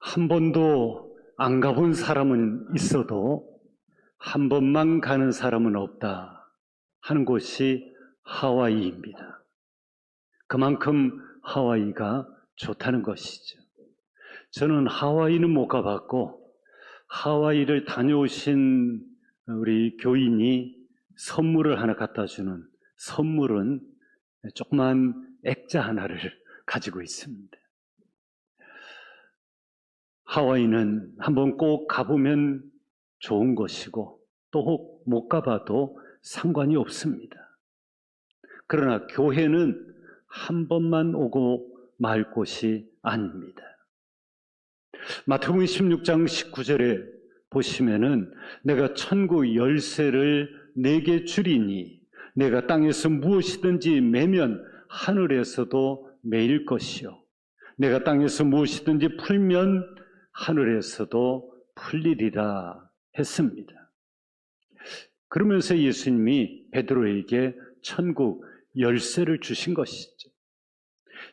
한 번도 안 가본 사람은 있어도 한 번만 가는 사람은 없다 하는 곳이 하와이입니다. 그만큼 하와이가 좋다는 것이죠. 저는 하와이는 못 가봤고 하와이를 다녀오신 우리 교인이 선물을 하나 갖다 주는 선물은 조그만 액자 하나를 가지고 있습니다. 하와이는 한번 꼭 가보면 좋은 것이고 또 혹 못 가봐도 상관이 없습니다. 그러나 교회는 한 번만 오고 말 곳이 아닙니다. 마태복음 16장 19절에 보시면은 내가 천국 열쇠를 내게 주리니 내가 땅에서 무엇이든지 매면 하늘에서도 매일 것이요 내가 땅에서 무엇이든지 풀면 하늘에서도 풀리리라 했습니다. 그러면서 예수님이 베드로에게 천국 열쇠를 주신 것이죠.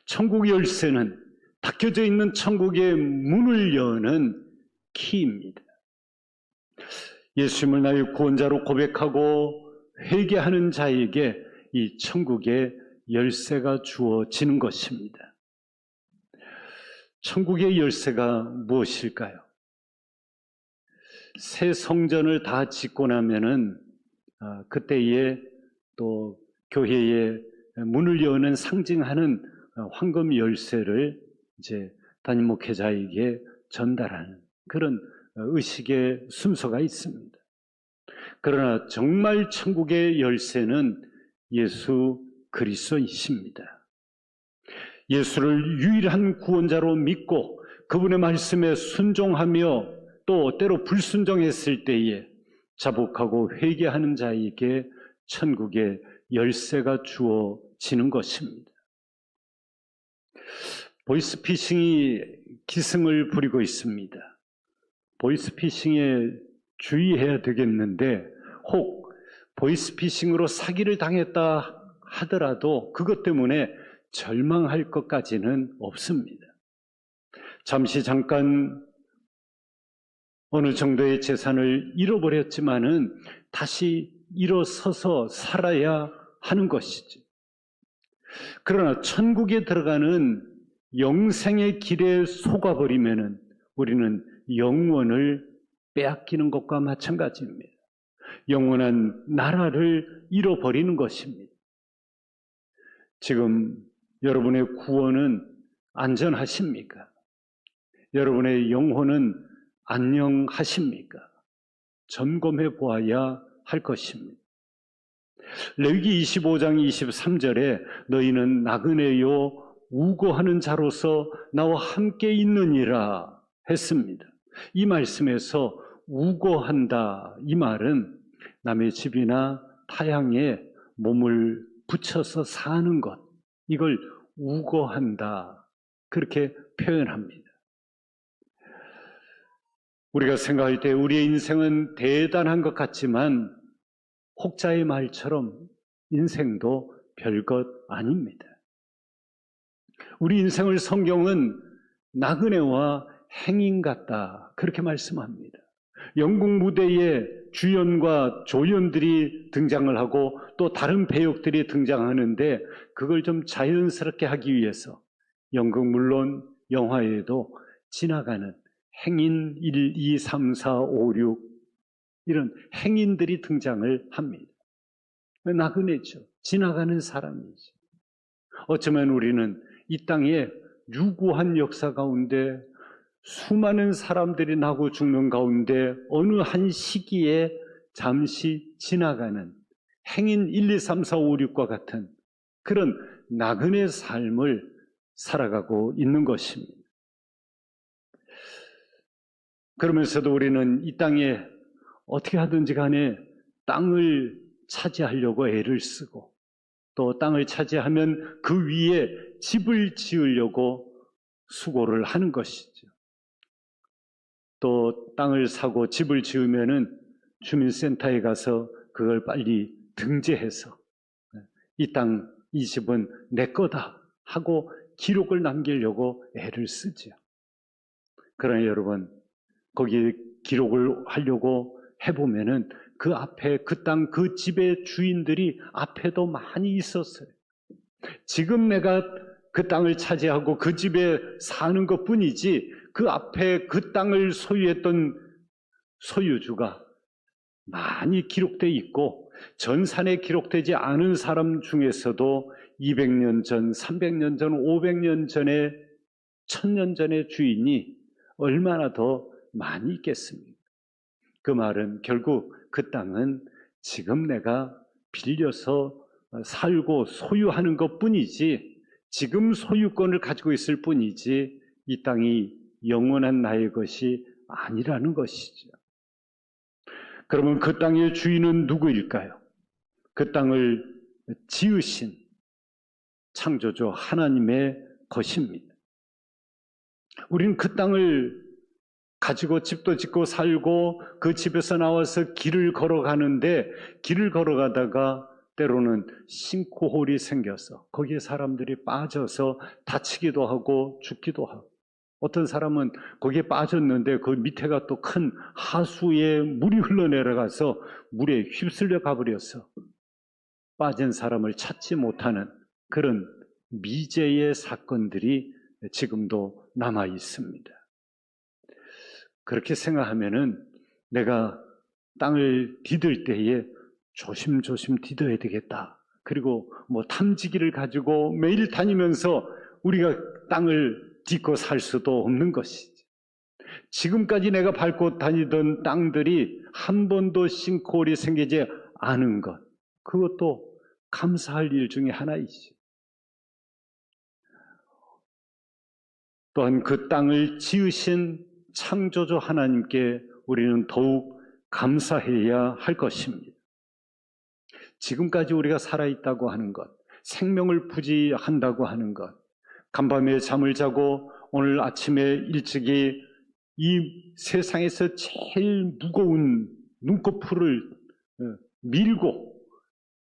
천국 열쇠는 닫혀져 있는 천국의 문을 여는 키입니다. 예수님을 나의 구원자로 고백하고 회개하는 자에게 이 천국의 열쇠가 주어지는 것입니다. 천국의 열쇠가 무엇일까요? 새 성전을 다 짓고 나면은 아, 그때에 또 교회의 문을 여는 상징하는 어, 황금 열쇠를 이제 담임 목회자에게 전달하는 그런 어, 의식의 순서가 있습니다. 그러나 정말 천국의 열쇠는 예수 그리스도이십니다. 예수를 유일한 구원자로 믿고 그분의 말씀에 순종하며 또 때로 불순종했을 때에 자복하고 회개하는 자에게 천국의 열쇠가 주어지는 것입니다. 보이스피싱이 기승을 부리고 있습니다. 보이스피싱에 주의해야 되겠는데 혹 보이스피싱으로 사기를 당했다 하더라도 그것 때문에 절망할 것까지는 없습니다. 잠시 잠깐 어느 정도의 재산을 잃어버렸지만은 다시 일어서서 살아야 하는 것이지. 그러나 천국에 들어가는 영생의 길에 속아버리면은 우리는 영원을 빼앗기는 것과 마찬가지입니다. 영원한 나라를 잃어버리는 것입니다. 지금 여러분의 구원은 안전하십니까? 여러분의 영혼은 안녕하십니까? 점검해 보아야 할 것입니다. 레위기 25장 23절에 너희는 나그네요 우고하는 자로서 나와 함께 있느니라 했습니다. 이 말씀에서 우고한다 이 말은 남의 집이나 타향에 몸을 붙여서 사는 것 이걸 우고한다 그렇게 표현합니다. 우리가 생각할 때 우리의 인생은 대단한 것 같지만 혹자의 말처럼 인생도 별것 아닙니다. 우리 인생을 성경은 나그네와 행인 같다. 그렇게 말씀합니다. 영국 무대에 주연과 조연들이 등장을 하고 또 다른 배역들이 등장하는데 그걸 좀 자연스럽게 하기 위해서 연극 물론 영화에도 지나가는 행인 1, 2, 3, 4, 5, 6 이런 행인들이 등장을 합니다. 나그네죠. 지나가는 사람이죠. 어쩌면 우리는 이 땅에 유구한 역사 가운데 수많은 사람들이 나고 죽는 가운데 어느 한 시기에 잠시 지나가는 행인 1, 2, 3, 4, 5, 6과 같은 그런 나그네 삶을 살아가고 있는 것입니다. 그러면서도 우리는 이 땅에 어떻게 하든지 간에 땅을 차지하려고 애를 쓰고 또 땅을 차지하면 그 위에 집을 지으려고 수고를 하는 것이죠. 또 땅을 사고 집을 지으면은 주민센터에 가서 그걸 빨리 등재해서 이 땅, 이 집은 내 거다 하고 기록을 남기려고 애를 쓰죠. 그러나 여러분, 거기에 기록을 하려고 해보면은 그 앞에 그 땅, 그 집의 주인들이 앞에도 많이 있었어요. 지금 내가 그 땅을 차지하고 그 집에 사는 것 뿐이지 그 앞에 그 땅을 소유했던 소유주가 많이 기록되어 있고 전산에 기록되지 않은 사람 중에서도 200년 전, 300년 전, 500년 전에, 1000년 전의 주인이 얼마나 더 많이 있겠습니까? 그 말은 결국 그 땅은 지금 내가 빌려서 살고 소유하는 것 뿐이지 지금 소유권을 가지고 있을 뿐이지 이 땅이 영원한 나의 것이 아니라는 것이죠. 그러면 그 땅의 주인은 누구일까요? 그 땅을 지으신 창조주 하나님의 것입니다. 우리는 그 땅을 가지고 집도 짓고 살고 그 집에서 나와서 길을 걸어가는데 길을 걸어가다가 때로는 싱크홀이 생겨서 거기에 사람들이 빠져서 다치기도 하고 죽기도 하고 어떤 사람은 거기에 빠졌는데 그 밑에가 또 큰 하수에 물이 흘러내려가서 물에 휩쓸려 가버려서 빠진 사람을 찾지 못하는 그런 미제의 사건들이 지금도 남아 있습니다. 그렇게 생각하면은 내가 땅을 디딜 때에 조심조심 디뎌야 되겠다. 그리고 뭐 탐지기를 가지고 매일 다니면서 우리가 땅을 딛고 살 수도 없는 것이지. 지금까지 내가 밟고 다니던 땅들이 한 번도 싱크홀이 생기지 않은 것. 그것도 감사할 일 중에 하나이지. 또한 그 땅을 지으신 창조주 하나님께 우리는 더욱 감사해야 할 것입니다. 지금까지 우리가 살아있다고 하는 것, 생명을 부지한다고 하는 것, 간밤에 잠을 자고 오늘 아침에 일찍이 이 세상에서 제일 무거운 눈꺼풀을 어, 밀고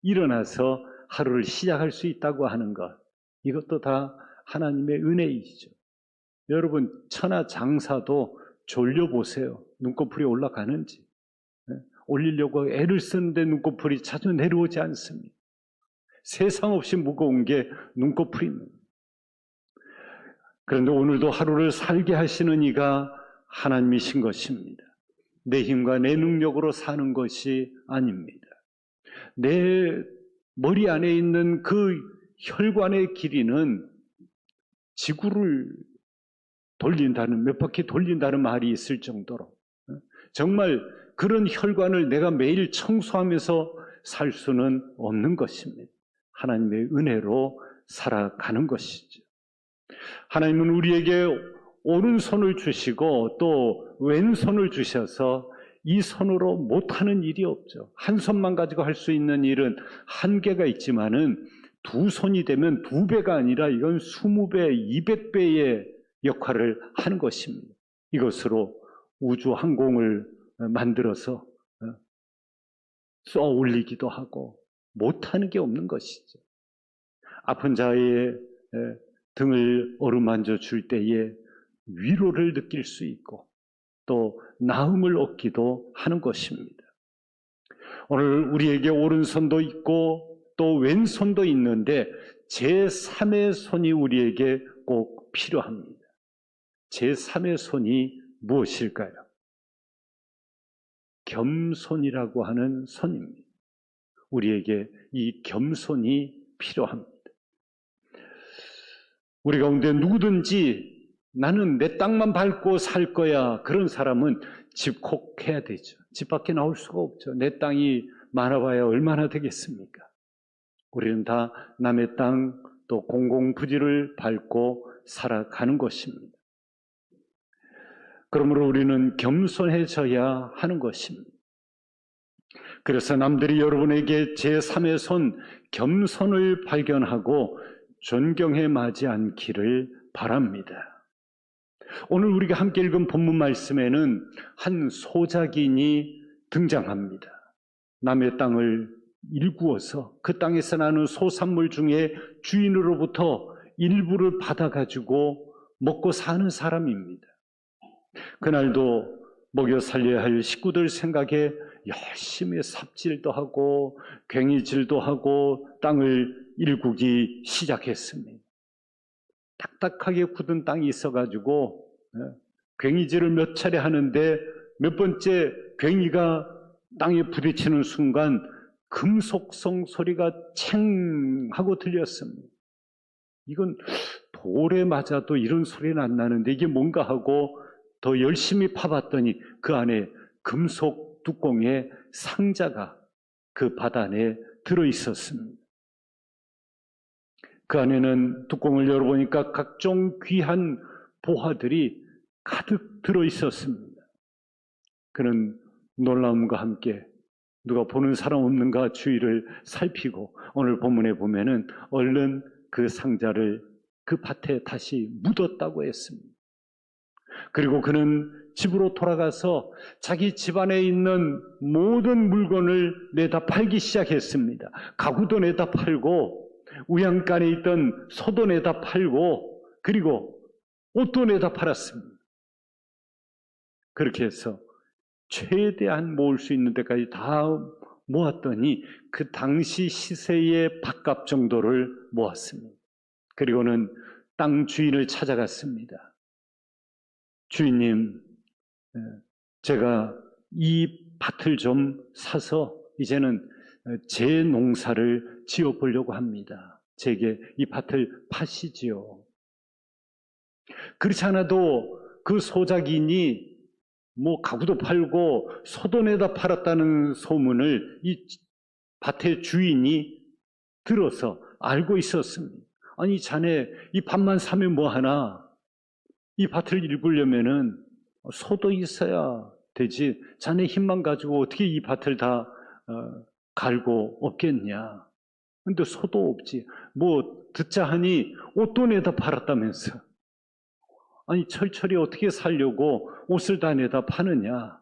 일어나서 하루를 시작할 수 있다고 하는 것, 이것도 다 하나님의 은혜이죠. 여러분, 천하 장사도 졸려보세요. 눈꺼풀이 올라가는지. 예? 올리려고 애를 쓰는데 눈꺼풀이 자주 내려오지 않습니다. 세상 없이 무거운 게 눈꺼풀입니다. 그런데 오늘도 하루를 살게 하시는 이가 하나님이신 것입니다. 내 힘과 내 능력으로 사는 것이 아닙니다. 내 머리 안에 있는 그 혈관의 길이는 지구를 돌린다는, 몇 바퀴 돌린다는 말이 있을 정도로 어? 정말 그런 혈관을 내가 매일 청소하면서 살 수는 없는 것입니다. 하나님의 은혜로 살아가는 것이죠. 하나님은 우리에게 오른손을 주시고 또 왼손을 주셔서 이 손으로 못하는 일이 없죠. 한 손만 가지고 할 수 있는 일은 한계가 있지만은 두 손이 되면 두 배가 아니라 이건 스무 배, 이백 배의 역할을 하는 것입니다. 이것으로 우주 항공을 만들어서 어, 쏘 올리기도 하고 못하는 게 없는 것이죠. 아픈 자의 등을 어루만져 줄 때에 위로를 느낄 수 있고 또 나음을 얻기도 하는 것입니다. 오늘 우리에게 오른손도 있고 또 왼손도 있는데 제3의 손이 우리에게 꼭 필요합니다. 제3의 손이 무엇일까요? 겸손이라고 하는 손입니다. 우리에게 이 겸손이 필요합니다. 우리 가운데 누구든지 나는 내 땅만 밟고 살 거야. 그런 사람은 집콕해야 되죠. 집 밖에 나올 수가 없죠. 내 땅이 많아봐야 얼마나 되겠습니까? 우리는 다 남의 땅 또 공공부지를 밟고 살아가는 것입니다. 그러므로 우리는 겸손해져야 하는 것입니다. 그래서 남들이 여러분에게 제3의 손 겸손을 발견하고 존경해 마지 않기를 바랍니다. 오늘 우리가 함께 읽은 본문 말씀에는 한 소작인이 등장합니다. 남의 땅을 일구어서 그 땅에서 나는 소산물 중에 주인으로부터 일부를 받아가지고 먹고 사는 사람입니다. 그날도 먹여 살려야 할 식구들 생각에 열심히 삽질도 하고 괭이질도 하고 땅을 일구기 시작했습니다. 딱딱하게 굳은 땅이 있어가지고 예, 괭이질을 몇 차례 하는데 몇 번째 괭이가 땅에 부딪히는 순간 금속성 소리가 챙 하고 들렸습니다. 이건 돌에 맞아도 이런 소리는 안 나는데 이게 뭔가 하고 더 열심히 파봤더니 그 안에 금속 뚜껑에 상자가 그밭 안에 들어 있었습니다. 그 안에는 뚜껑을 열어보니까 각종 귀한 보화들이 가득 들어 있었습니다. 그는 놀라움과 함께 누가 보는 사람 없는가 주위를 살피고 오늘 본문에 보면은 얼른 그 상자를 그 밭에 다시 묻었다고 했습니다. 그리고 그는 집으로 돌아가서 자기 집안에 있는 모든 물건을 내다 팔기 시작했습니다. 가구도 내다 팔고 우양간에 있던 소도 내다 팔고 그리고 옷도 내다 팔았습니다. 그렇게 해서 최대한 모을 수 있는 데까지 다 모았더니 그 당시 시세의 밥값 정도를 모았습니다. 그리고는 땅 주인을 찾아갔습니다. 주인님, 예, 제가 이 밭을 좀 사서 이제는 제 농사를 지어 보려고 합니다. 제게 이 밭을 파시지요. 그렇지 않아도 그 소작인이 뭐 가구도 팔고 소도 내다 팔았다는 소문을 이 밭의 주인이 들어서 알고 있었습니다. 아니 자네 이 밭만 사면 뭐 하나? 이 밭을 일구려면은 소도 있어야 되지. 자네 힘만 가지고 어떻게 이 밭을 다 어, 갈고 없겠냐? 근데 소도 없지. 뭐 듣자 하니 옷도 내다 팔았다면서. 아니 철철이 어떻게 살려고 옷을 다 내다 파느냐?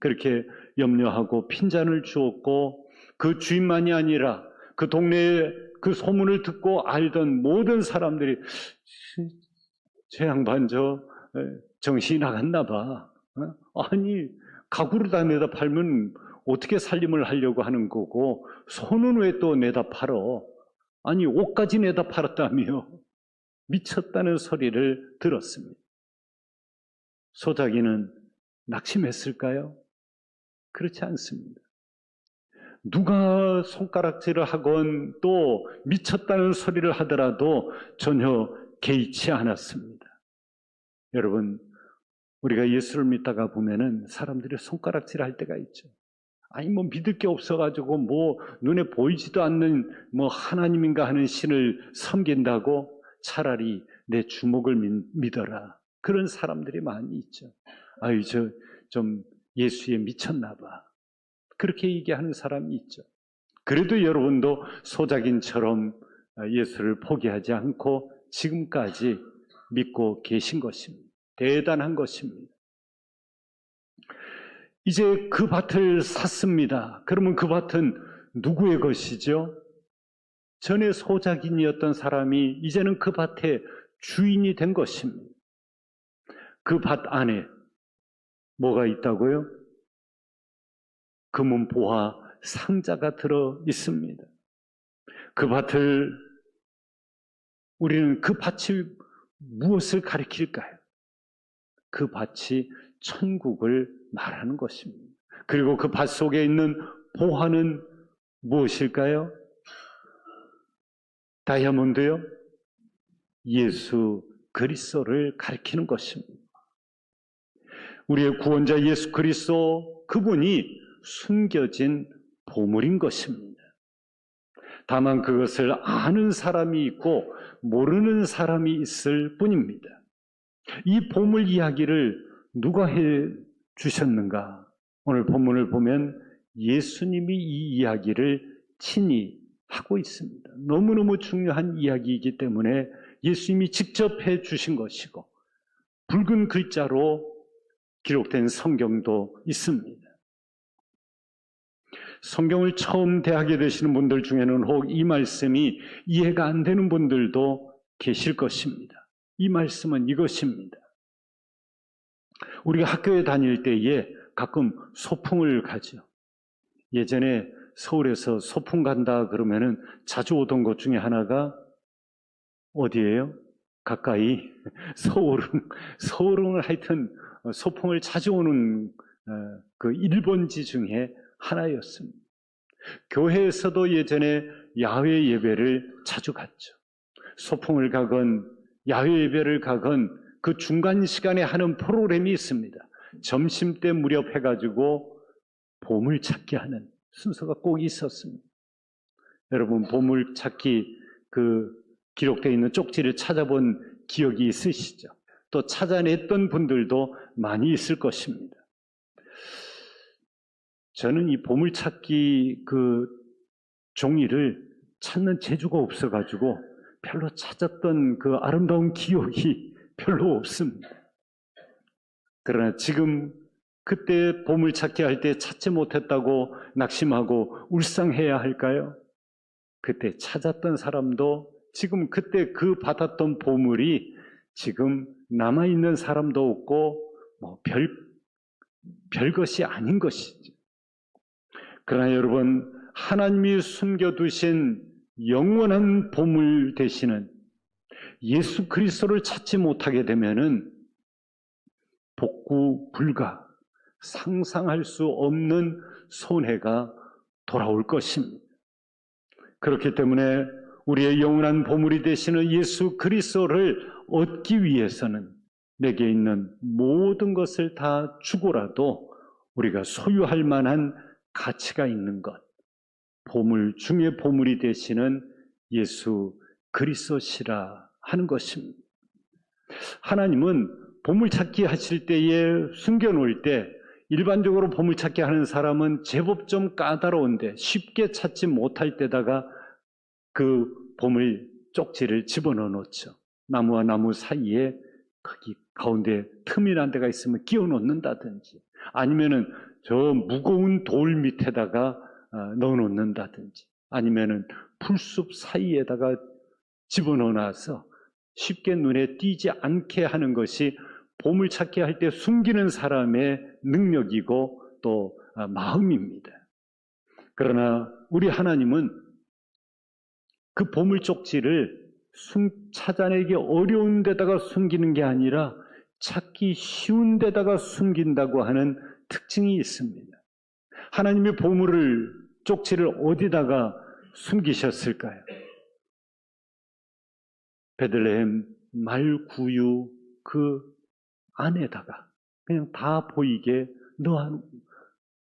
그렇게 염려하고 핀잔을 주었고 그 주인만이 아니라 그 동네에 그 소문을 듣고 알던 모든 사람들이 제 양반 저 정신이 나갔나 봐. 어? 아니 가구를 다 내다 팔면 어떻게 살림을 하려고 하는 거고 손은 왜 또 내다 팔어? 아니 옷까지 내다 팔았다며 미쳤다는 소리를 들었습니다. 소자기는 낙심했을까요? 그렇지 않습니다. 누가 손가락질을 하건 또 미쳤다는 소리를 하더라도 전혀 개의치 않았습니다. 여러분, 우리가 예수를 믿다가 보면은 사람들이 손가락질 할 때가 있죠. 아니, 뭐 믿을 게 없어가지고 뭐 눈에 보이지도 않는 뭐 하나님인가 하는 신을 섬긴다고 차라리 내 주먹을 믿어라. 그런 사람들이 많이 있죠. 아유, 저, 좀 예수에 미쳤나 봐. 그렇게 얘기하는 사람이 있죠. 그래도 여러분도 소작인처럼 예수를 포기하지 않고 지금까지 믿고 계신 것입니다. 대단한 것입니다. 이제 그 밭을 샀습니다. 그러면 그 밭은 누구의 것이죠? 전에 소작인이었던 사람이 이제는 그 밭의 주인이 된 것입니다. 그 밭 안에 뭐가 있다고요? 금은 보화 상자가 들어 있습니다. 그 밭을 우리는 그 밭이 무엇을 가리킬까요? 그 밭이 천국을 말하는 것입니다. 그리고 그 밭 속에 있는 보화는 무엇일까요? 다이아몬드요? 예수 그리스도를 가리키는 것입니다. 우리의 구원자 예수 그리스도 그분이 숨겨진 보물인 것입니다. 다만 그것을 아는 사람이 있고 모르는 사람이 있을 뿐입니다. 이 보물 이야기를 누가 해 주셨는가? 오늘 본문을 보면 예수님이 이 이야기를 친히 하고 있습니다. 너무너무 중요한 이야기이기 때문에 예수님이 직접 해 주신 것이고 붉은 글자로 기록된 성경도 있습니다. 성경을 처음 대하게 되시는 분들 중에는 혹 이 말씀이 이해가 안 되는 분들도 계실 것입니다. 이 말씀은 이것입니다. 우리가 학교에 다닐 때에 가끔 소풍을 가죠. 예전에 서울에서 소풍 간다 그러면은 자주 오던 곳 중에 하나가 어디예요? 가까이 서울흥, 서울흥을 하여튼 소풍을 자주 오는 어, 그 일본지 중에 하나였습니다. 교회에서도 예전에 야외 예배를 자주 갔죠. 소풍을 가건 야외 예배를 가건 그 중간 시간에 하는 프로그램이 있습니다. 점심 때 무렵 해가지고 보물 찾기 하는 순서가 꼭 있었습니다. 여러분 보물 찾기 그 기록되어 있는 쪽지를 찾아본 기억이 있으시죠? 또 찾아냈던 분들도 많이 있을 것입니다. 저는 이 보물 찾기 그 종이를 찾는 재주가 없어가지고 별로 찾았던 그 아름다운 기억이 별로 없습니다. 그러나 지금 그때 보물 찾기 할 때 찾지 못했다고 낙심하고 울상해야 할까요? 그때 찾았던 사람도 지금 그때 그 받았던 보물이 지금 남아있는 사람도 없고 뭐 별, 별 것이 아닌 것이죠. 그러나 여러분, 하나님이 숨겨두신 영원한 보물 되시는 예수 그리스도를 찾지 못하게 되면은 복구 불가, 상상할 수 없는 손해가 돌아올 것입니다. 그렇기 때문에 우리의 영원한 보물이 되시는 예수 그리스도를 얻기 위해서는 내게 있는 모든 것을 다 주고라도 우리가 소유할 만한 가치가 있는 것, 보물 중의 보물이 되시는 예수 그리스도시라 하는 것입니다. 하나님은 보물 찾기 하실 때에 숨겨 놓을 때 일반적으로 보물 찾기 하는 사람은 제법 좀 까다로운데 쉽게 찾지 못할 때다가 그 보물 쪽지를 집어넣어 놓죠. 나무와 나무 사이에 거기 가운데 틈이 난 데가 있으면 끼워 놓는다든지 아니면은 저 무거운 돌 밑에다가 어, 넣어 놓는다든지 아니면은 풀숲 사이에다가 집어넣어 놔서 쉽게 눈에 띄지 않게 하는 것이 보물 찾기 할 때 숨기는 사람의 능력이고 또 어, 마음입니다. 그러나 우리 하나님은 그 보물 쪽지를 숨, 찾아내기 어려운 데다가 숨기는 게 아니라 찾기 쉬운 데다가 숨긴다고 하는 특징이 있습니다. 하나님의 보물을 쪽지를 어디다가 숨기셨을까요? 베들레헴 말구유 그 안에다가 그냥 다 보이게 넣어,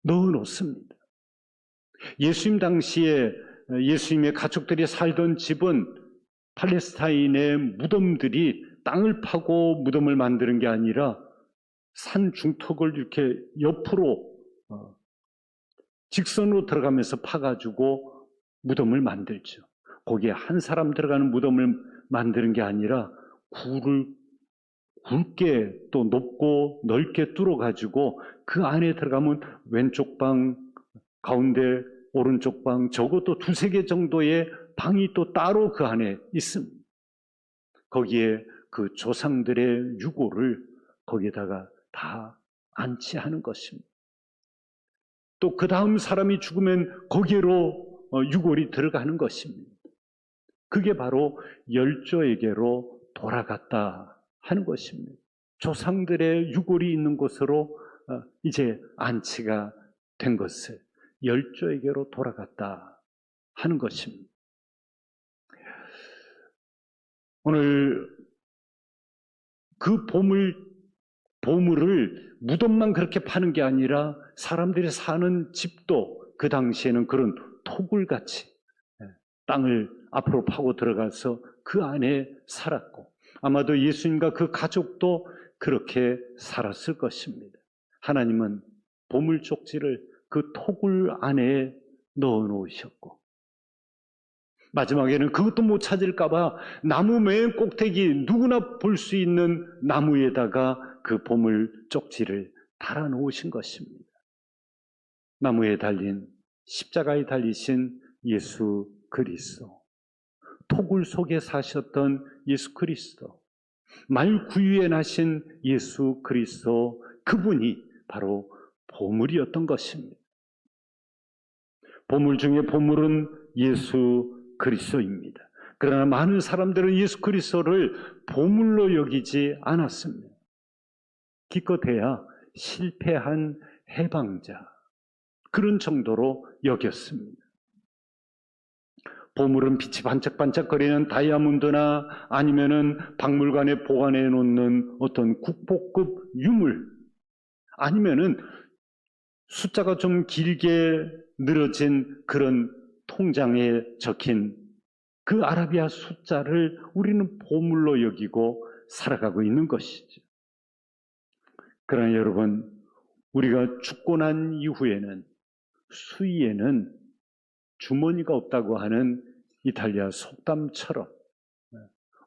놓습니다. 예수님 당시에 예수님의 가족들이 살던 집은 팔레스타인의 무덤들이 땅을 파고 무덤을 만드는 게 아니라 산 중턱을 이렇게 옆으로 어, 직선으로 들어가면서 파가지고 무덤을 만들죠. 거기에 한 사람 들어가는 무덤을 만드는 게 아니라 굴을 굵게 또 높고 넓게 뚫어 가지고 그 안에 들어가면 왼쪽 방, 가운데 오른쪽 방, 적어도 두세 개 정도의 방이 또 따로 그 안에 있습니다. 거기에 그 조상들의 유고를 거기에다가 다 안치하는 것입니다. 또 그 다음 사람이 죽으면 거기로 어, 유골이 들어가는 것입니다. 그게 바로 열조에게로 돌아갔다 하는 것입니다. 조상들의 유골이 있는 곳으로 어, 이제 안치가 된 것을 열조에게로 돌아갔다 하는 것입니다. 오늘 그 보물, 보물을 무덤만 그렇게 파는 게 아니라 사람들이 사는 집도 그 당시에는 그런 토굴 같이 예, 땅을 앞으로 파고 들어가서 그 안에 살았고 아마도 예수님과 그 가족도 그렇게 살았을 것입니다. 하나님은 보물 쪽지를 그 토굴 안에 넣어 놓으셨고 마지막에는 그것도 못 찾을까봐 나무 맨 꼭대기 누구나 볼 수 있는 나무에다가 그 보물 쪽지를 달아 놓으신 것입니다. 나무에 달린 십자가에 달리신 예수 그리스도. 토굴 속에 사셨던 예수 그리스도, 말 구유에 나신 예수 그리스도 그분이 바로 보물이었던 것입니다. 보물 중에 보물은 예수 그리스도입니다. 그러나 많은 사람들은 예수 그리스도를 보물로 여기지 않았습니다. 기껏해야 실패한 해방자 그런 정도로 여겼습니다. 보물은 빛이 반짝반짝거리는 다이아몬드나 아니면은 박물관에 보관해 놓는 어떤 국보급 유물 아니면은 숫자가 좀 길게 늘어진 그런 통장에 적힌 그 아라비아 숫자를 우리는 보물로 여기고 살아가고 있는 것이죠. 그러나 여러분, 우리가 죽고 난 이후에는 수위에는 주머니가 없다고 하는 이탈리아 속담처럼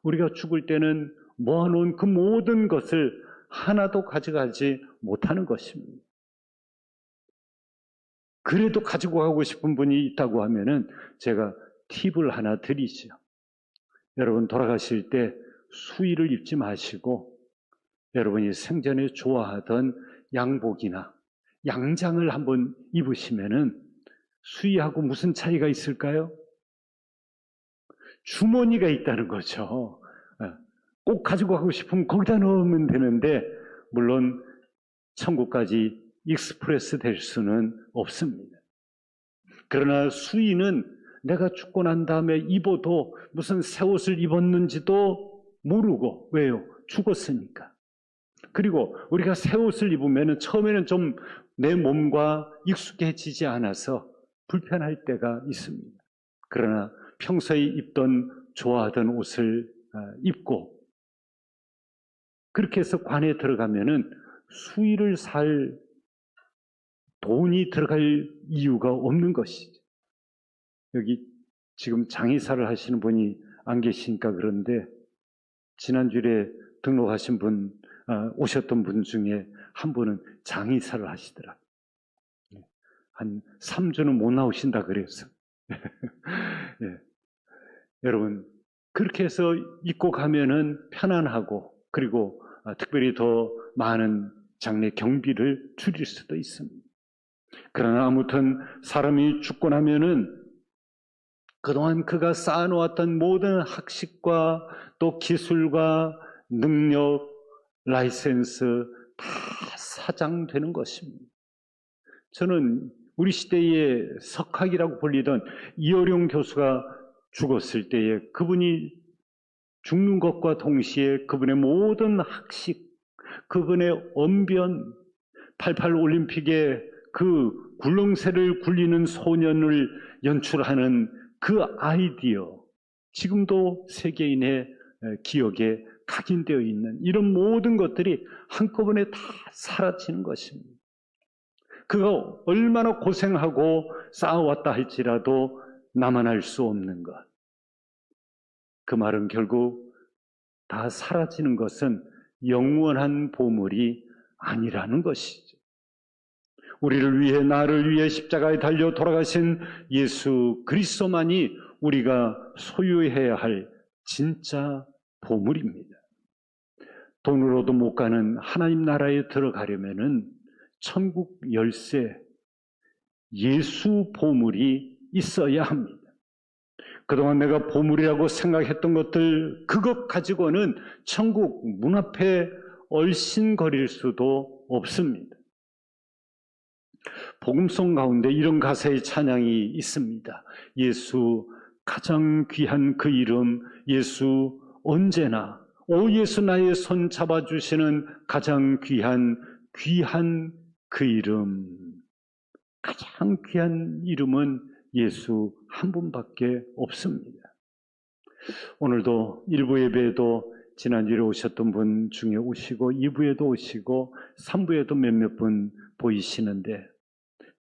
우리가 죽을 때는 모아놓은 그 모든 것을 하나도 가져가지 못하는 것입니다. 그래도 가지고 가고 싶은 분이 있다고 하면은 제가 팁을 하나 드리죠. 여러분 돌아가실 때 수의를 입지 마시고 여러분이 생전에 좋아하던 양복이나 양장을 한번 입으시면은 수의하고 무슨 차이가 있을까요? 주머니가 있다는 거죠. 예. 꼭 가지고 가고 싶으면 거기다 넣으면 되는데 물론 천국까지 익스프레스 될 수는 없습니다. 그러나 수의는 내가 죽고 난 다음에 입어도 무슨 새 옷을 입었는지도 모르고 왜요? 죽었으니까. 그리고 우리가 새 옷을 입으면 처음에는 좀 내 몸과 익숙해지지 않아서 불편할 때가 있습니다. 그러나 평소에 입던 좋아하던 옷을 아, 입고 그렇게 해서 관에 들어가면은 수의를 살 돈이 들어갈 이유가 없는 것이죠. 여기 지금 장의사를 하시는 분이 안 계시니까 그런데 지난주에 등록하신 분, 아, 오셨던 분 중에 한 분은 장의사를 하시더라. 한 3주는 못 나오신다 그랬어. 예. 여러분, 그렇게 해서 입고 가면은 편안하고, 그리고 아, 특별히 더 많은 장례 경비를 줄일 수도 있습니다. 그러나 아무튼 사람이 죽고 나면은 그동안 그가 쌓아놓았던 모든 학식과 또 기술과 능력, 라이센스 다 사장되는 것입니다. 저는 우리 시대의 석학이라고 불리던 이어룡 교수가 죽었을 때에 그분이 죽는 것과 동시에 그분의 모든 학식, 그분의 언변, 88 올림픽에 그 굴렁쇠를 굴리는 소년을 연출하는 그 아이디어, 지금도 세계인의 기억에 각인되어 있는 이런 모든 것들이 한꺼번에 다 사라지는 것입니다. 그가 얼마나 고생하고 쌓아왔다 할지라도 알수 없는 것. 그 말은 결국 다 사라지는 것은 영원한 보물이 아니라는 것이죠. 우리를 위해 나를 위해 십자가에 달려 돌아가신 예수 그리스도만이 우리가 소유해야 할 진짜 보물입니다. 돈으로도 못 가는 하나님 나라에 들어가려면은 천국 열쇠 예수 보물이 있어야 합니다. 그동안 내가 보물이라고 생각했던 것들 그것 가지고는 천국 문 앞에 얼씬거릴 수도 없습니다. 복음송 가운데 이런 가사의 찬양이 있습니다. 예수 가장 귀한 그 이름 예수 언제나 오 예수 나의 손 잡아주시는 가장 귀한 귀한 그 이름 가장 귀한 이름은 예수 한 분밖에 없습니다. 오늘도 일부 예배에도 지난주에 오셨던 분 중에 오시고 2부에도 오시고 3부에도 몇몇 분 보이시는데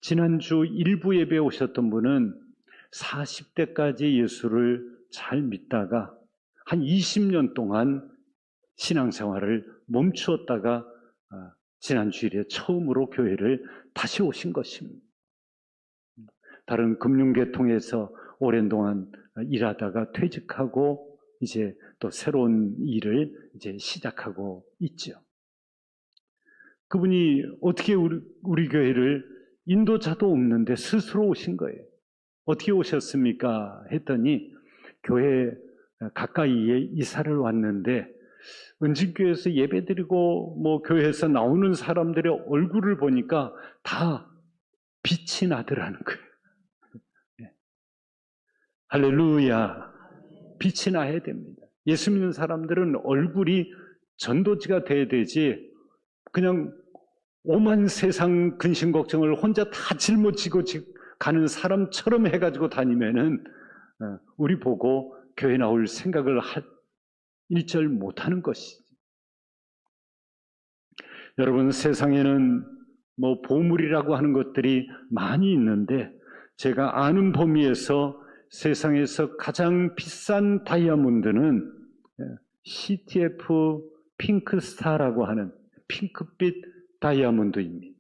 지난주 1부 예배에 오셨던 분은 40대까지 예수를 잘 믿다가 한 20년 동안 신앙생활을 멈추었다가 아, 지난 주일에 처음으로 교회를 다시 오신 것입니다. 다른 금융계통에서 오랜 동안 일하다가 퇴직하고 이제 또 새로운 일을 이제 시작하고 있죠. 그분이 어떻게 우리, 우리 교회를 인도자도 없는데 스스로 오신 거예요. 어떻게 오셨습니까? 했더니 교회 가까이에 이사를 왔는데 은진교회에서 예배드리고 뭐 교회에서 나오는 사람들의 얼굴을 보니까 다 빛이 나더라는 거예요. 예. 할렐루야. 빛이 나야 됩니다. 예수 믿는 사람들은 얼굴이 전도지가 돼야 되지 그냥 오만 세상 근심 걱정을 혼자 다 짊어지고 가는 사람처럼 해가지고 다니면은 어, 우리 보고 교회 나올 생각을 일절 못하는 것이지. 여러분 세상에는 뭐 보물이라고 하는 것들이 많이 있는데 제가 아는 범위에서 세상에서 가장 비싼 다이아몬드는 예, CTF 핑크스타라고 하는 핑크빛 다이아몬드입니다.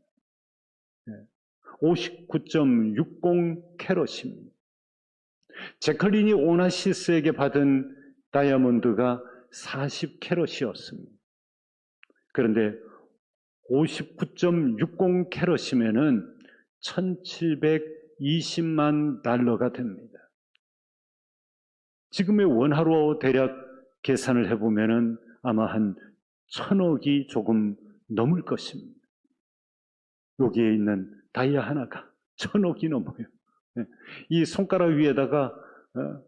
59.60 캐럿입니다. 제컬린이 오나시스에게 받은 다이아몬드가 40 캐럿이었습니다. 그런데 59.60 캐럿이면은 1720만 달러가 됩니다. 지금의 원화로 대략 계산을 해보면은 아마 한 천억이 조금 넘을 것입니다. 여기에 있는 다이아 하나가 천억이 넘어요. 예. 이 손가락 위에다가 어,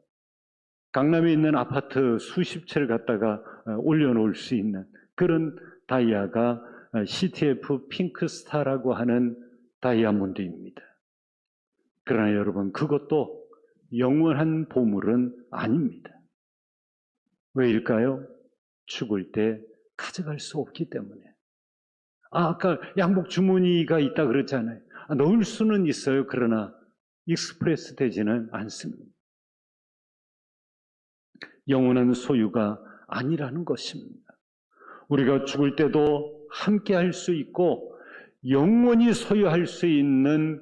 강남에 있는 아파트 수십 채를 갖다가 어, 올려놓을 수 있는 그런 다이아가 어, CTF 핑크스타라고 하는 다이아몬드입니다. 그러나 여러분 그것도 영원한 보물은 아닙니다. 왜일까요? 죽을 때 가져갈 수 없기 때문에. 아, 아까 양복 주머니가 있다 그랬잖아요. 아, 넣을 수는 있어요. 그러나 익스프레스 되지는 않습니다. 영원한 소유가 아니라는 것입니다. 우리가 죽을 때도 함께 할 수 있고 영원히 소유할 수 있는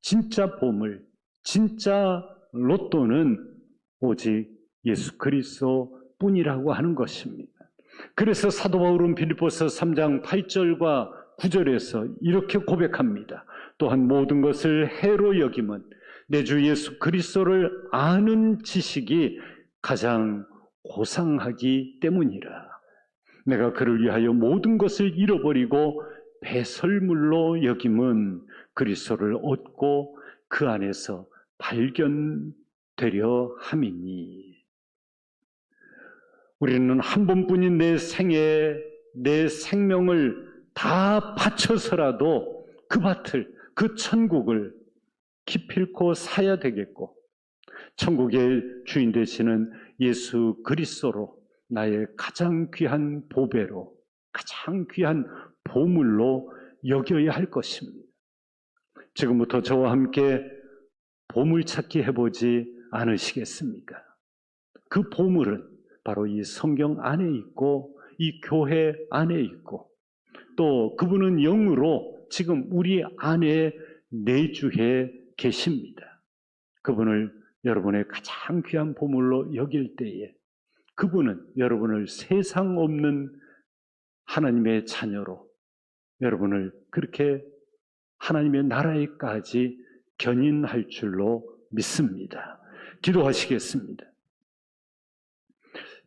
진짜 보물, 진짜 로또는 오직 예수 그리스도 뿐이라고 하는 것입니다. 그래서 사도 바울은 빌립보서 3장 8절과 9절에서 이렇게 고백합니다. 또한 모든 것을 해로 여김은 내 주 예수 그리스도를 아는 지식이 가장 고상하기 때문이라. 내가 그를 위하여 모든 것을 잃어버리고 배설물로 여김은 그리스도를 얻고 그 안에서 발견되려 함이니. 우리는 한 번뿐인 내 생에 내 생명을 다 바쳐서라도 그 밭을, 그 천국을 기필코 사야 되겠고, 천국의 주인 되시는 예수 그리스도로 나의 가장 귀한 보배로, 가장 귀한 보물로 여겨야 할 것입니다. 지금부터 저와 함께 보물 찾기 해보지 않으시겠습니까? 그 보물은 바로 이 성경 안에 있고 이 교회 안에 있고 또 그분은 영으로 지금 우리 안에 내주해 계십니다. 그분을 여러분의 가장 귀한 보물로 여길 때에 그분은 여러분을 세상 없는 하나님의 자녀로 여러분을 그렇게 하나님의 나라에까지 견인할 줄로 믿습니다. 기도하시겠습니다.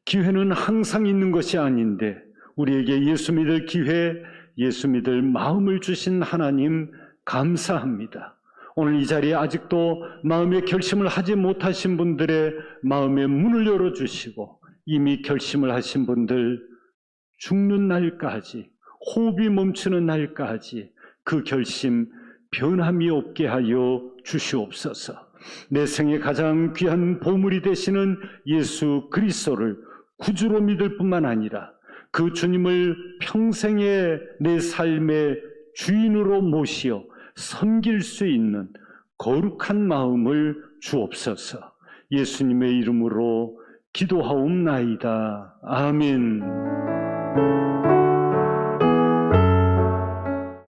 기회는 항상 있는 것이 아닌데 우리에게 예수 믿을 기회, 예수 믿을 마음을 주신 하나님 감사합니다. 오늘 이 자리에 아직도 마음의 결심을 하지 못하신 분들의 마음의 문을 열어주시고 이미 결심을 하신 분들 죽는 날까지 호흡이 멈추는 날까지 그 결심 변함이 없게 하여 주시옵소서. 내 생에 가장 귀한 보물이 되시는 예수 그리스도를 구주로 믿을 뿐만 아니라 그 주님을 평생의 내 삶의 주인으로 모시어 섬길 수 있는 거룩한 마음을 주옵소서. 예수님의 이름으로 기도하옵나이다. 아멘.